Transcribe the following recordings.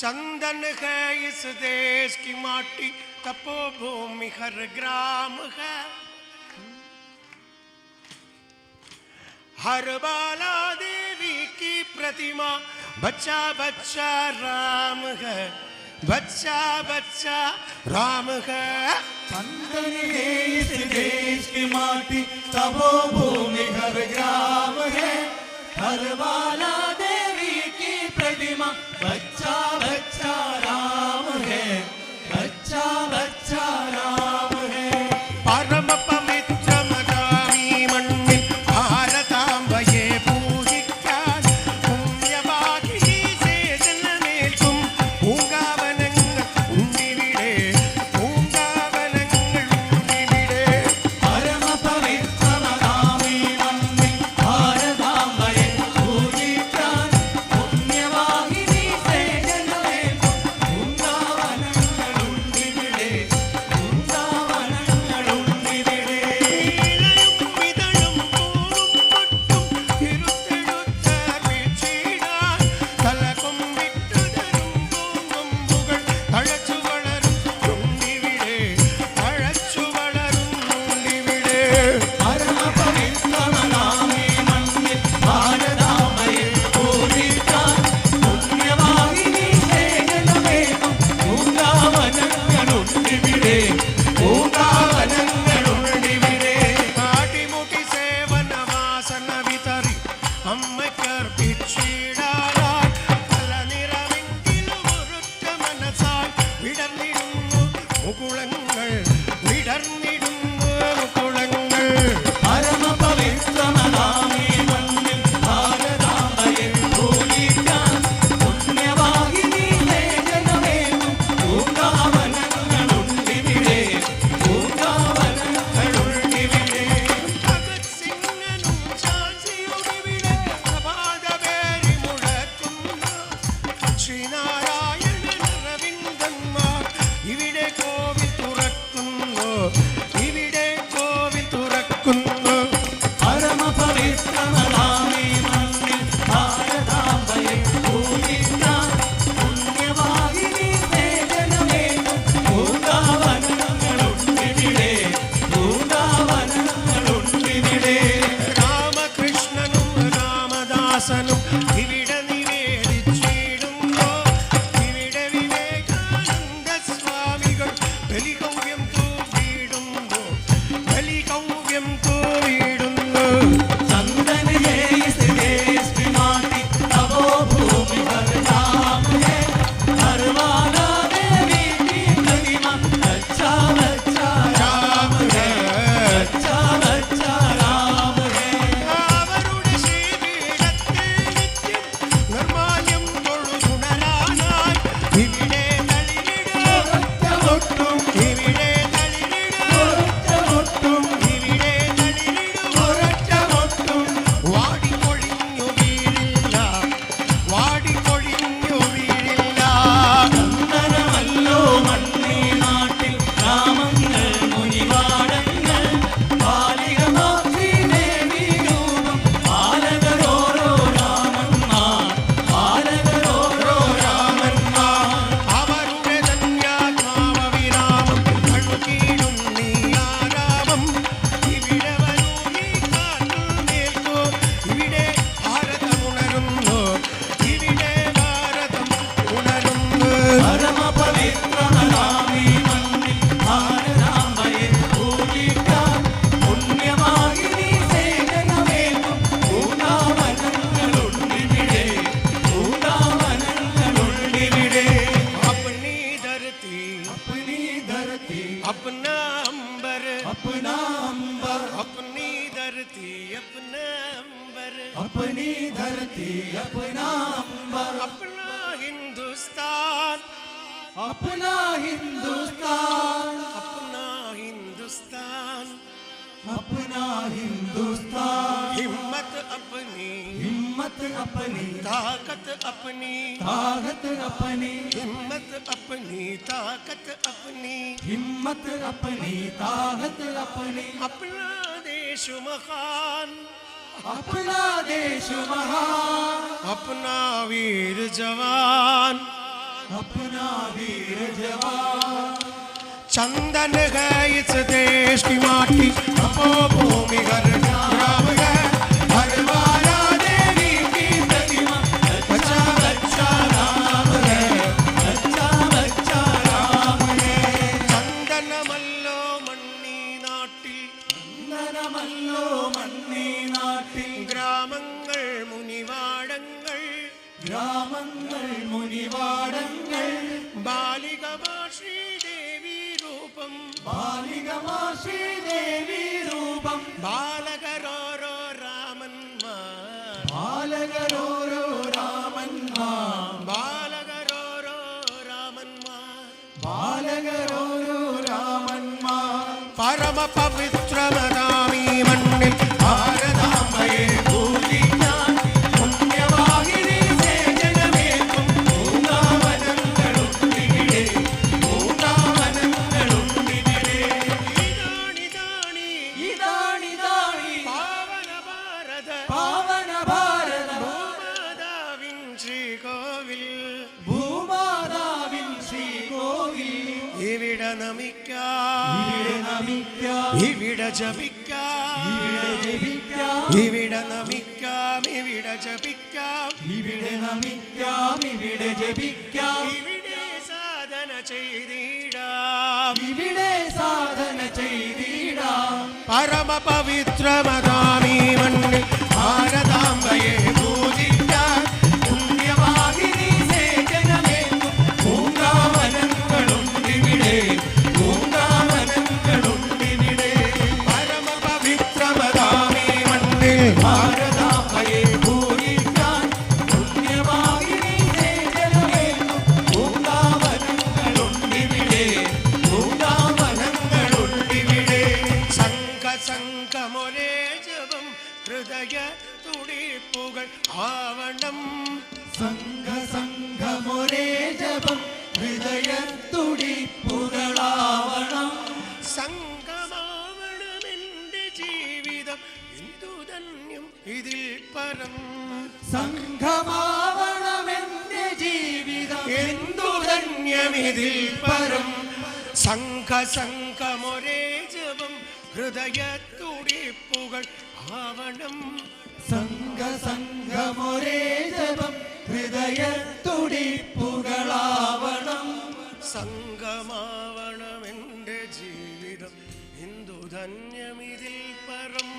चंदन है इस देश की माटी, तपोभूमि हर ग्राम है। हर बाला देवी की प्रतिमा, बच्चा बच्चा राम है, बच्चा बच्चा राम है। चंदन है इस देश की माटी, तपोभूमि हर ग्राम है। हर बाला வச்சா வச்சா धरती अपने अंबर। अपनी धरती अपना अंबर। अपना हिंदुस्तान। अपना हिंदुस्तान। अपना हिंदुस्तान। अपना हिंदुस्तान। हिम्मत अपनी। हिम्मत अपनी। ताकत अपनी। ताकत अपनी। हिम्मत अपनी। ताकत अपनी। हिम्मत अपनी। ताकत अपनी। अपना देश महान। अपना देश महान। अपना वीर जवान। अपना वीर जवान। चंदन है इस देश की माटी तपोभूमि घर। बालिगमा श्रीदेवी रूपम् बालिगमा श्रीदेवी रूपम् बालकरोरो रामन्मा बालकरोरो रामन्मा बालकरोरो रामन्मा बालकरोरो रामन्मा परमपवित्रमदामि मन्निल् भारताम्बये ഇവിടെ ജപിക്കാം. ഇവിടെ ജപിക്കാം. ഇവിടെ നമിക്കാം. ഇവിടെ ജപിക്കാം. ഇവിടെ നമിക്കാം. ഇവിടെ ജപിക്കാം. ഇവിടെ സാധന ചെയ്തിടാം. ഇവിടെ സാധന ചെയ്തിടാം. പരമ പവിത്രമതാമീ തുടിപ്പുകൾ ആവണം. സംഘ സംഘമൊരേ ജപം ഹൃദയത്തുടിപ്പുകളാവണം. സംഘമാവണം എന്റെ ജീവിതം എന്തു ധന്യം ഇതിൽ പരം. സംഘമാവണമെന്റെ ജീവിതം എന്തു ധന്യം ഇതിൽ പരം. സംഘ സംഘമൊരേ ജപം ഹൃദയ തുടിപ്പുകൾ ആവണം. സംഘസംഘമൊരേ ജപം ഹൃദയ തുടിപ്പുകളാവണം സംഘമാവണം എന്റെ ജീവിതം ഹിന്ദു ധന്യമിതിൽ പരം.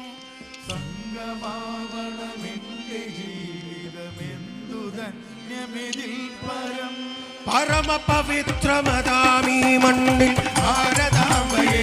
സംഘമാവണം എന്റെ ജീവിതം എന്തു ധന്യമിതിൽ പരം. പരമപവിത്രമതാമീ മണ്ണിൽ ഭാരതാംബയെ